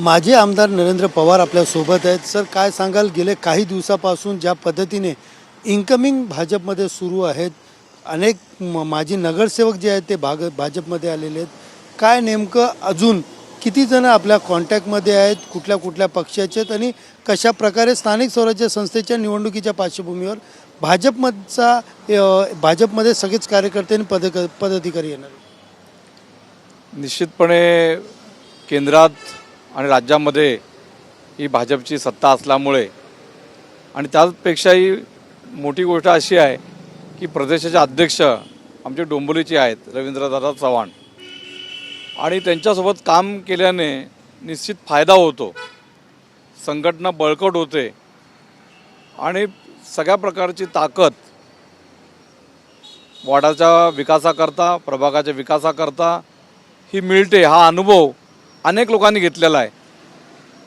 माजी आमदार नरेंद्र पवार आपल्यासोबत आहेत. सर काय सांगाल? गेले काही दिवसापासून ज्या पद्धतीने इन्कमिंग भाजपमध्ये सुरू आहेत अनेक म- माजी नगरसेवक जे आहेत ते भाग भाजपमध्ये आलेले आहेत. काय नेमकं अजून किती जण आपल्या कॉन्टॅक्टमध्ये आहेत कुठल्या कुठल्या पक्षाचे आहेत आणि कशा प्रकारे स्थानिक स्वराज्य संस्थेच्या निवडणुकीच्या पार्श्वभूमीवर भाजपमधचा भाजपमध्ये सगळेच कार्यकर्ते आणि पद पदाधिकारी येणार निश्चितपणे केंद्रात आणि राज्यामध्ये ही भाजपची सत्ता असल्यामुळे. आणि त्यापेक्षाही मोठी गोष्ट अशी आहे की प्रदेशाचे अध्यक्ष आमचे डोंबोलीचे आहेत रवींद्रदादा चव्हाण. आणि त्यांच्यासोबत काम केल्याने निश्चित फायदा होतो. संघटना बळकट होते. आणि सगळ्या प्रकारची ताकद वाडाच्या विकासाकरता प्रभागाच्या विकासाकरता ही मिळते. हा अनुभव अनेक लोकांनी घेतलेला आहे.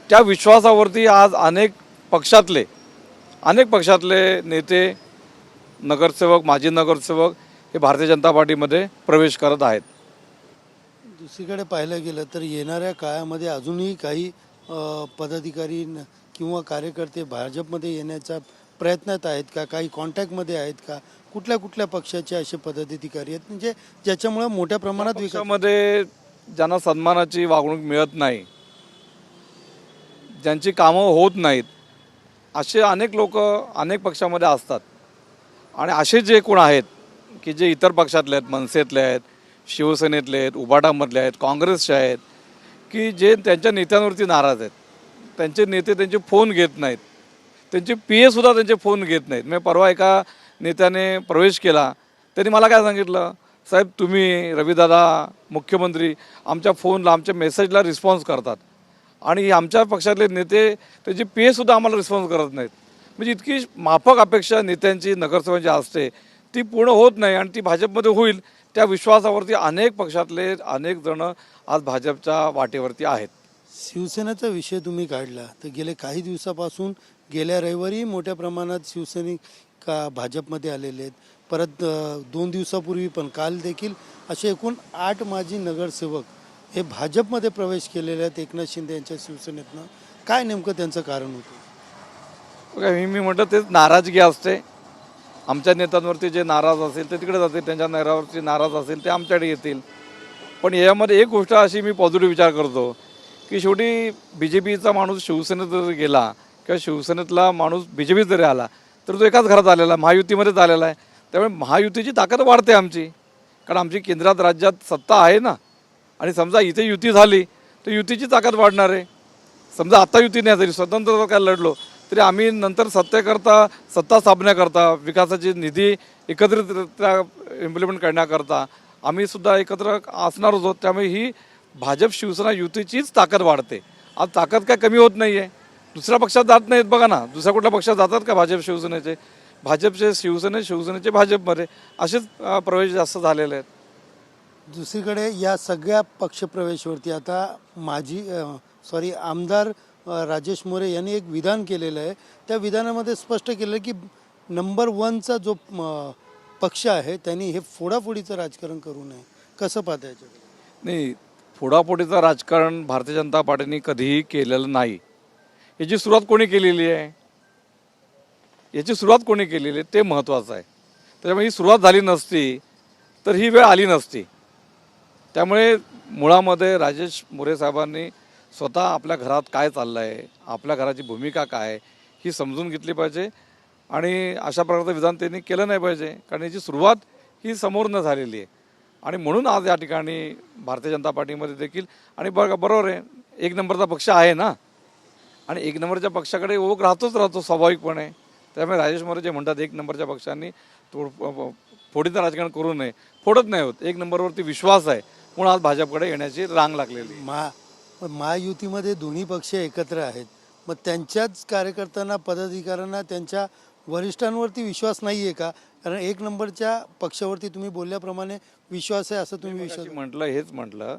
त्या विश्वासावरती आज अनेक पक्षातले अनेक पक्षातले नेते नगरसेवक माजी नगरसेवक हे भारतीय जनता पार्टीमध्ये प्रवेश करत आहेत. दुसरीकडे पाहायला गेलं तर येणाऱ्या काळामध्ये अजूनही काही पदाधिकारी न- किंवा कार्यकर्ते भाजपमध्ये येण्याचा प्रयत्नात आहेत का? काही कॉन्टॅक्टमध्ये आहेत का? कुठल्या कुठल्या पक्षाचे असे पदाधिकारी आहेत? म्हणजे ज्याच्यामुळे मोठ्या प्रमाणात विकास पक्षामध्ये ज्यांना सन्मानाची वागणूक मिळत नाही ज्यांची कामं होत नाहीत असे अनेक लोक अनेक पक्षामध्ये असतात. आणि असे जे कोण आहेत की जे इतर पक्षातले आहेत मनसेतले आहेत शिवसेनेतले आहेत उबाटामधले आहेत काँग्रेसचे आहेत की जे त्यांच्या नेत्यांवरती नाराज आहेत. त्यांचे नेते त्यांचे फोन घेत नाहीत. त्यांचे पी एसुद्धा त्यांचे फोन घेत नाहीत. मी परवा एका नेत्याने प्रवेश केला त्यांनी मला काय सांगितलं? साहेब तुम्ही रविदादा मुख्यमंत्री आमच्या फोनला आमच्या मेसेजला रिस्पॉन्स करतात. आणि आमच्या पक्षातले नेते त्याची पी एसुद्धा आम्हाला रिस्पॉन्स करत नाहीत. म्हणजे इतकी माफक अपेक्षा नेत्यांची नगरसेवकांची असते ती पूर्ण होत नाही आणि ती भाजपमध्ये होईल त्या विश्वासावरती अनेक पक्षातले अनेक जण आज भाजपच्या वाटेवरती आहेत. शिवसेनेचा विषय तुम्ही काढला तर गेले काही दिवसापासून गेल्या रविवारी मोठ्या प्रमाणात शिवसैनिक का भाजपमध्ये आलेले आहेत. परत दोन दिवसापूर्वी पण काल देखील असे एकूण आठ माजी नगरसेवक हे भाजपमध्ये प्रवेश केलेले आहेत एकनाथ शिंदे यांच्या शिवसेनेतनं. काय नेमकं त्यांचं कारण होतं? बघा मी मी म्हटलं तेच नाराजगी असते. आमच्या नेत्यांवरती जे नाराज असेल ते तिकडे जातील त्यांच्या नगरावरती नाराज असेल ते आमच्याकडे येतील. पण यामध्ये एक गोष्ट अशी मी पॉझिटिव्ह विचार करतो की शेवटी बी जे पीचा माणूस शिवसेनेत जरी गेला किंवा शिवसेनेतला माणूस बी जे पीत जरी आला तर तो एकाच घरात आलेला आहे, महायुतीमध्येच आलेला आहे. त्यामुळे महायुतीची ताकद वाढते आमची. कारण आमची केंद्रात राज्यात सत्ता आहे ना. आणि समजा इथे युती झाली तर युतीची ताकद वाढणार आहे. समजा आता युती नाही जरी स्वतंत्र जर काय लढलो तरी आम्ही नंतर सत्तेकरता सत्ता स्थापण्याकरता विकासाची निधी एकत्रितरित्या इम्प्लिमेंट करण्याकरता आम्ही सुद्धा एकत्र असणार होतो. त्यामुळे ही भाजप शिवसेना युतीचीच ताकद वाढते. आज ताकद काय कमी होत नाही आहे दुसऱ्या पक्षात जात नाहीत बघा ना. दुसऱ्या कुठल्या पक्षात जातात का भाजप शिवसेनेचे? भाजपचे शिवसेने शिवसेनेचे भाजपमध्ये असेच प्रवेश जास्त झालेले आहेत. दुसरीकडे या सगळ्या पक्षप्रवेशवरती आता माजी सॉरी आमदार राजेश मोरे यांनी एक विधान केलेलं आहे. त्या विधानामध्ये स्पष्ट केलं की नंबर वनचा जो पक्ष आहे त्यांनी हे फोडाफोडीचं राजकारण करू नये. कसं पाहता याच्याकडे नाही फोडाफोडीचं राजकारण भारतीय जनता पार्टीने कधीही केलेलं नाही. याची सुरुवात कोणी केलेली आहे? याची सुरुवात कोणी केलेली आहे ते महत्त्वाचं आहे. त्याच्यामुळे ही सुरुवात झाली नसती तर ही वेळ आली नसती. त्यामुळे मुळामध्ये राजेश मोरे साहेबांनी स्वतः आपल्या घरात काय चाललं आहे आपल्या घराची भूमिका काय आहे ही समजून घेतली पाहिजे. आणि अशा प्रकारचं विधान त्यांनी केलं नाही पाहिजे कारण याची सुरुवात ही समोरनं झालेली आहे. आणि म्हणून आज या ठिकाणी भारतीय जनता पार्टीमध्ये देखील आणि बघा बरोबर आहे एक नंबरचा पक्ष आहे ना? आणि एक नंबरच्या पक्षाकडे ओघ राहतोच राहतो स्वाभाविकपणे. त्यामुळे राजेश मोरे जे म्हणतात एक नंबरच्या पक्षांनी तोड फोडीचं राजकारण करू नये फोडत नाही होत. एक नंबरवरती विश्वास आहे. म्हणून आज भाजपकडे येण्याची रांग लागलेली. महा पण महायुतीमध्ये दोन्ही पक्ष एकत्र आहेत. मग त्यांच्याच कार्यकर्त्यांना पदाधिकाऱ्यांना त्यांच्या वरिष्ठांवरती विश्वास नाही आहे का? कारण एक नंबरच्या पक्षावरती तुम्ही बोलल्याप्रमाणे विश्वास आहे असं तुम्ही विश्वास म्हटलं हेच म्हटलं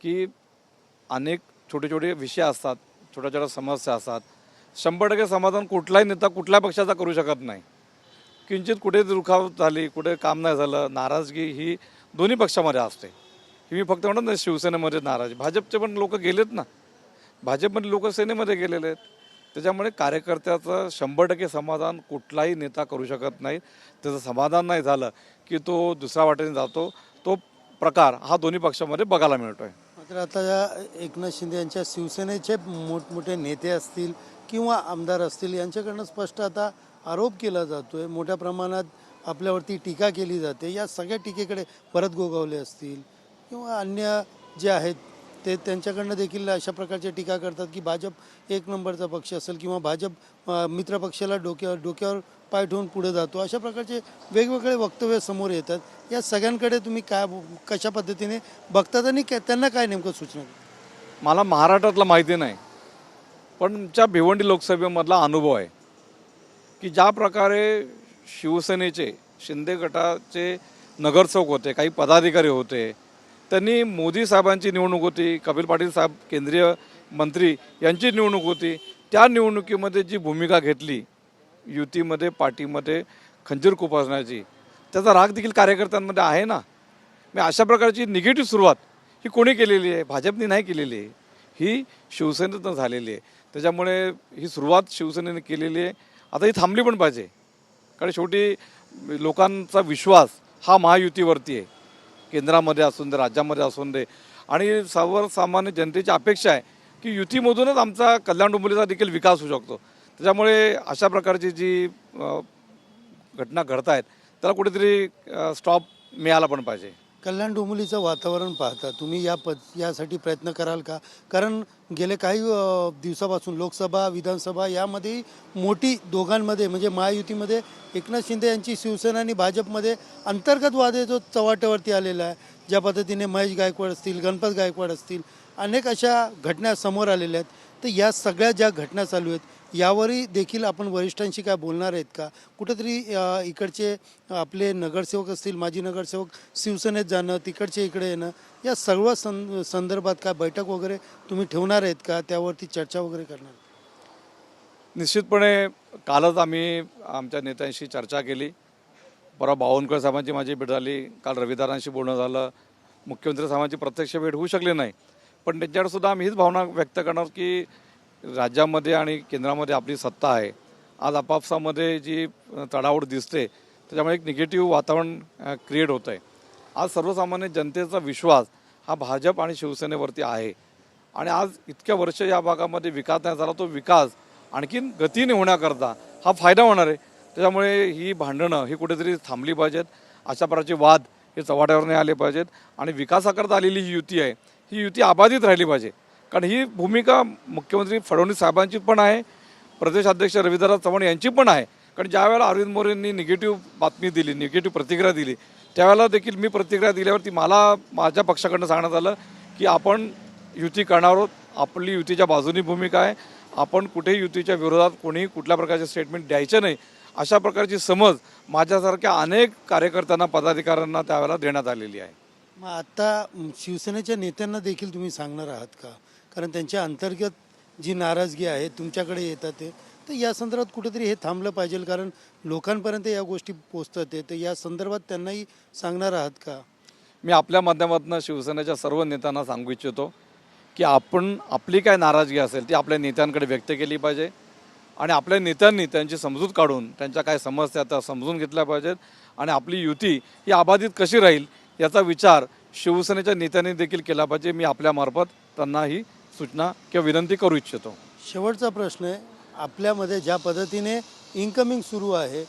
की अनेक छोटे छोटे विषय असतात छोट्या छोट्या समस्या असतात. शंभर टक्के समाधान कुठलाही नेता कुठल्या पक्षाचा करू शकत नाही. किंचित कुठे दुखावत झाली कुठे काम नाही झालं नाराजगी ही दोन्ही पक्षामध्ये असते. ही मी फक्त म्हणत नाही शिवसेनेमध्ये नाराज. भाजपचे पण लोक गेलेत ना. भाजपमध्ये लोक सेनेमध्ये गेलेले आहेत. त्याच्यामुळे कार्यकर्त्याचं शंभर टक्के समाधान कुठलाही नेता करू शकत नाही. त्याचं समाधान नाही झालं की तो दुसऱ्या वाटेने जातो. तो प्रकार हा दोन्ही पक्षामध्ये बघायला मिळतो आहे मात्र आता या एकनाथ शिंदे यांच्या शिवसेनेचे मोठमोठे नेते असतील किंवा आमदार असतील यांच्याकडनं स्पष्ट आता आरोप केला जातोय. मोठ्या प्रमाणात आपल्यावरती टीका केली जाते. या सगळ्या टीकेकडे परत गोगावले असतील किंवा अन्य जे आहेत ते त्यांच्याकडनं देखील अशा प्रकारच्या टीका करतात की भाजप एक नंबरचा पक्ष असेल किंवा भाजप मित्रपक्षाला डोक्यावर डोक्यावर पाय ठेवून पुढे जातो. अशा प्रकारचे वेगवेगळे वक्तव्य समोर येतात. या सगळ्यांकडे तुम्ही काय कशा पद्धतीने बघतात आणि त्यांना काय नेमकं सूचना मला महाराष्ट्रातलं माहिती नाही. पण ज्या भिवंडी लोकसभेमधला अनुभव आहे की ज्या प्रकारे शिवसेनेचे शिंदे गटाचे नगरसेवक होते काही पदाधिकारी होते त्यांनी मोदी साहेबांची निवडणूक होती कपिल पाटील साहेब केंद्रीय मंत्री यांची निवडणूक होती त्या निवडणुकीमध्ये जी भूमिका घेतली युतीमध्ये पार्टीमध्ये खंजीर कुपासण्याची त्याचा राग देखील कार्यकर्त्यांमध्ये आहे ना? मी अशा प्रकारची निगेटिव्ह सुरुवात ही कोणी केलेली आहे? भाजपने नाही केलेली आहे. ही शिवसेनेतनं झालेली आहे. त्याच्यामुळे ही सुरुवात शिवसेनेने केलेली आहे. आता ही थांबली पण पाहिजे. कारण शेवटी लोकांचा विश्वास हा महायुतीवरती आहे. केंद्रामध्ये असून दे राज्यामध्ये असून दे. आणि सर्वसामान्य जनतेची अपेक्षा आहे की युतीमधूनच आमचा कल्याण डोंबिवलीचा देखील विकास होऊ शकतो. त्याच्यामुळे अशा प्रकारची जी घटना घडत आहेत त्याला कुठेतरी स्टॉप मिळाला पण पाहिजे. कल्याण डोंबिवलीचं वातावरण पाहता तुम्ही या पद यासाठी प्रयत्न कराल का? कारण गेले काही दिवसापासून लोकसभा विधानसभा यामध्ये मोठी दोघांमध्ये म्हणजे महायुतीमध्ये एकनाथ शिंदे यांची शिवसेना आणि भाजपमध्ये अंतर्गत वाद जो चव्हाट्यावरती आलेला आहे ज्या पद्धतीने महेश गायकवाड असतील गणपत गायकवाड असतील अनेक अशा घटना समोर आलेल्या आहेत. तर या सगळ्या ज्या घटना चालू आहेत यावरही देखील आपण वरिष्ठांशी काय बोलणार आहेत का? कुठंतरी इकडचे आपले नगरसेवक असतील माजी नगरसेवक शिवसेनेत जाणं तिकडचे इकडे येणं या सर्व सं संदर्भात काय बैठक वगैरे तुम्ही ठेवणार आहेत का? त्यावरती चर्चा वगैरे करणार निश्चितपणे कालच आम्ही आमच्या नेत्यांशी चर्चा केली. परवा बावनकुळे साहेबांची माझी भेट झाली. काल रविदारांशी बोलणं झालं. मुख्यमंत्री साहेबांची प्रत्यक्ष भेट होऊ शकली नाही. पण त्यांच्याकडे सुद्धा आम्ही हीच भावना व्यक्त करणार की राज्यामध्ये आणि केंद्रामध्ये आपली सत्ता आहे. आज आपापसामध्ये जी चढावड दिसते त्याच्यामुळे एक निगेटिव्ह वातावरण क्रिएट होतं आहे आज सर्वसामान्य जनतेचा विश्वास हा भाजप आणि शिवसेनेवरती आहे. आणि आज इतक्या वर्ष या भागामध्ये विकास नाही झाला तो विकास आणखीन गतीने होण्याकरता हा फायदा होणार आहे. त्याच्यामुळे ही भांडणं ही कुठेतरी थांबली पाहिजेत. अशा प्रकारचे वाद हे चव्हाट्यावर नाही आले पाहिजेत. आणि विकासाकरता आलेली ही युती आहे ही युती अबाधित राहिली पाहिजे. कारण ही भूमिका मुख्यमंत्री फडणवीस साहेबांची पण आहे प्रदेशाध्यक्ष रविंद्रनाथ चव्हाण यांची पण आहे. कारण ज्यावेळेला अरविंद मोरेंनी निगेटिव्ह बातमी दिली निगेटिव्ह प्रतिक्रिया दिली त्यावेळेला देखील मी प्रतिक्रिया दिल्यावरती मला माझ्या पक्षाकडनं सांगण्यात आलं की आपण युती करणार आहोत आपली युतीच्या बाजूनी भूमिका आहे आपण कुठेही युतीच्या विरोधात कोणीही कुठल्या प्रकारचे स्टेटमेंट द्यायचे नाही अशा प्रकारची समज माझ्यासारख्या अनेक कार्यकर्त्यांना पदाधिकाऱ्यांना त्यावेळेला देण्यात आलेली आहे. मग आता शिवसेनेच्या नेत्यांना देखील तुम्ही सांगणार आहात का? कारण त्यांच्या अंतर्गत जी नाराजगी आहे तुमच्याकडे येतात ते तर या संदर्भात कुठेतरी हे थांबलं पाहिजे. कारण लोकांपर्यंत या गोष्टी पोचतात ते तर या संदर्भात त्यांनाही सांगणार आहात का? मी आपल्या माध्यमातून शिवसेनेच्या सर्व नेत्यांना सांगू इच्छितो की आपण आपली काय नाराजगी असेल ती आपल्या नेत्यांकडे व्यक्त केली पाहिजे आणि आपल्या नेत्यांनी त्यांची समजूत काढून त्यांच्या काय समस्या त्या समजून घेतल्या पाहिजेत आणि आपली युती ही अबाधित कशी राहील याचा विचार शिवसेनेच्या नेत्यांनी देखील केला पाहिजे. मी आपल्यामार्फत त्यांनाही सूचना किंवा विनंती करू इच्छितो. शेवटचा प्रश्न आहे आपल्यामध्ये ज्या पद्धतीने इन्कमिंग सुरू आहे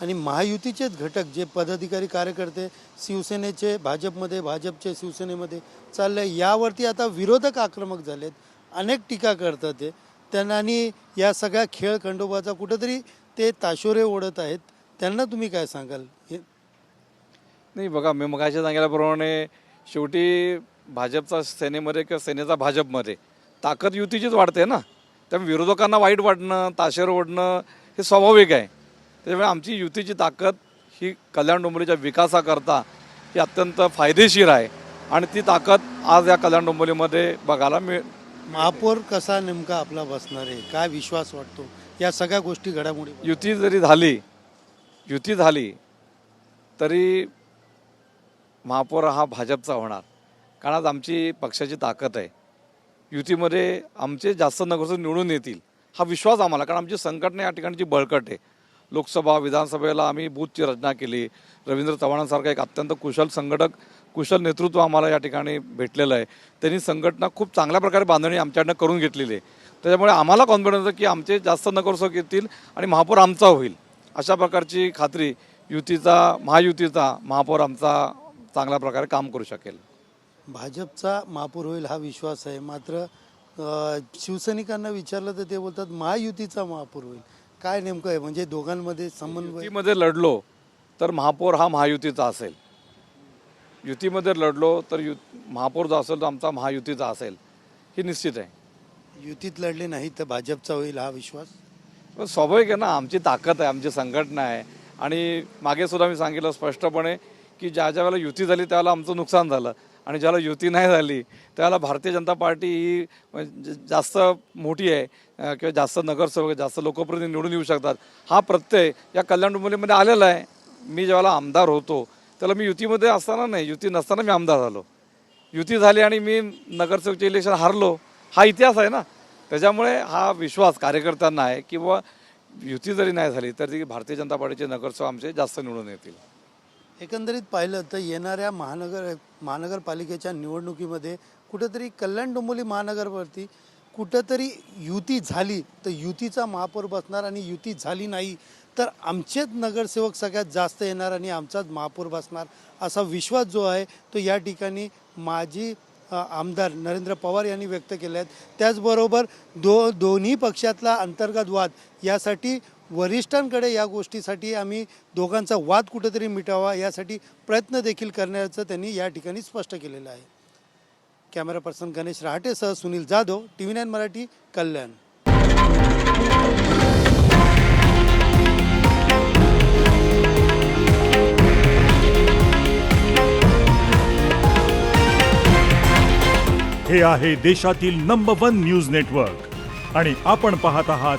आणि महायुतीचेच घटक जे पदाधिकारी कार्यकर्ते शिवसेनेचे भाजपमध्ये भाजपचे शिवसेनेमध्ये चालले यावरती आता विरोधक आक्रमक झालेत अनेक टीका करतात ते. त्यांना आणि या सगळ्या खेळ खंडोबाचा कुठंतरी ते ताशोरे ओढत आहेत. त्यांना तुम्ही काय सांगाल? हे नाही बघा मी मगाशी सांगितल्याप्रमाणे शेवटी भाजपचा सेनेमध्ये किंवा सेनेचा भाजपमध्ये ताकद युतीचीच वाढते ना. त्यामुळे विरोधकांना वाईट वाटणं ताशेर ओढणं हे स्वाभाविक आहे. त्याच्यामुळे आमची युतीची ताकद ही कल्याण डोंबिवलीच्या विकासाकरता ही अत्यंत फायदेशीर आहे. आणि ती ताकद आज या कल्याण डोंबिवलीमध्ये बघायला मिळ महापौर कसा नेमका आपला बसणार आहे? काय विश्वास वाटतो? या सगळ्या गोष्टी घडामोडी युती जरी झाली युती झाली तरी महापौर हा भाजपचा होणार. कारण आज आमची पक्षाची ताकद आहे. युतीमध्ये आमचे जास्त नगरसेवक निवडून येतील हा विश्वास आम्हाला. कारण आमची संघटना या ठिकाणची बळकट आहे. लोकसभा विधानसभेला आम्ही बूथची रचना केली. रवींद्र चव्हाणांसारखा एक अत्यंत कुशल संघटक कुशल नेतृत्व आम्हाला या ठिकाणी भेटलेलं आहे. त्यांनी संघटना खूप चांगल्या प्रकारे बांधणी आमच्याकडनं करून घेतलेली आहे. त्याच्यामुळे आम्हाला कॉन्फिडन्स आहे की आमचे जास्त नगरसेवक येतील आणि महापौर आमचा होईल. अशा प्रकारची खात्री युतीचा महायुतीचा महापौर आमचा चांगल्या प्रकारे काम करू शकेल. भाजपचा महापौर होईल हा विश्वास आहे. मात्र शिवसैनिकांना विचारलं तर ते बोलतात महायुतीचा महापौर होईल. काय नेमकं आहे? म्हणजे दोघांमध्ये समन्वय युतीमध्ये लढलो तर महापौर हा महायुतीचा असेल. युतीमध्ये लढलो तर यु महापौर जो असेल तो आमचा महायुतीचा असेल. ही निश्चित आहे. युतीत लढले नाही तर भाजपचा होईल हा विश्वास? पण स्वाभाविक आहे ना आमची ताकद आहे आमची संघटना आहे. आणि मागे सुद्धा मी सांगितलं स्पष्टपणे की ज्या ज्या वेळेला युती झाली त्यावेळेला आमचं नुकसान झालं. आणि ज्याला युती नाही झाली त्याला भारतीय जनता पार्टी ही म्हणजे जास्त मोठी आहे किंवा जास्त नगरसेवक जास्त लोकप्रतिनिधी निवडून येऊ शकतात. हा प्रत्यय या कल्याण डोंबिवलीमध्ये आलेला आहे. मी ज्यावेळेला आमदार होतो त्याला मी युतीमध्ये असताना नाही युती नसताना मी आमदार झालो. युती झाली आणि मी नगरसेवकचे इलेक्शन हारलो हा इतिहास आहे ना. त्याच्यामुळे हा विश्वास कार्यकर्त्यांना आहे किंवा युती जरी नाही झाली तरी भारतीय जनता पार्टीचे नगरसेवक आमचे जास्त निवडून येतील. एकंदरीत पाहिलं तर येणाऱ्या महानगर महानगरपालिकेच्या निवडणुकीमध्ये कुठंतरी कल्याण डोंबिवली महानगरवरती कुठंतरी युती झाली तर युतीचा महापौर बसणार आणि युती झाली नाही तर आमचेच नगरसेवक सगळ्यात जास्त येणार आणि आमचाच महापौर बसणार असा विश्वास जो आहे तो या ठिकाणी माजी आमदार नरेंद्र पवार यांनी व्यक्त केले आहेत त्याचबरोबर दो दोन्ही पक्षातला अंतर्गत वाद यासाठी वरिष्ठांकडे या गोष्टीसाठी आम्ही दोघांचा वाद कुठेतरी मिटावा यासाठी प्रयत्न देखील करण्याचं त्यांनी या ठिकाणी स्पष्ट केलेलं आहे. Camera person Ganesh रहाटेसह Sunil Jadhav T V nine Marathi Kalyan. हे आहे देशातील नंबर वन न्यूज नेटवर्क आणि आपण पाहत आहात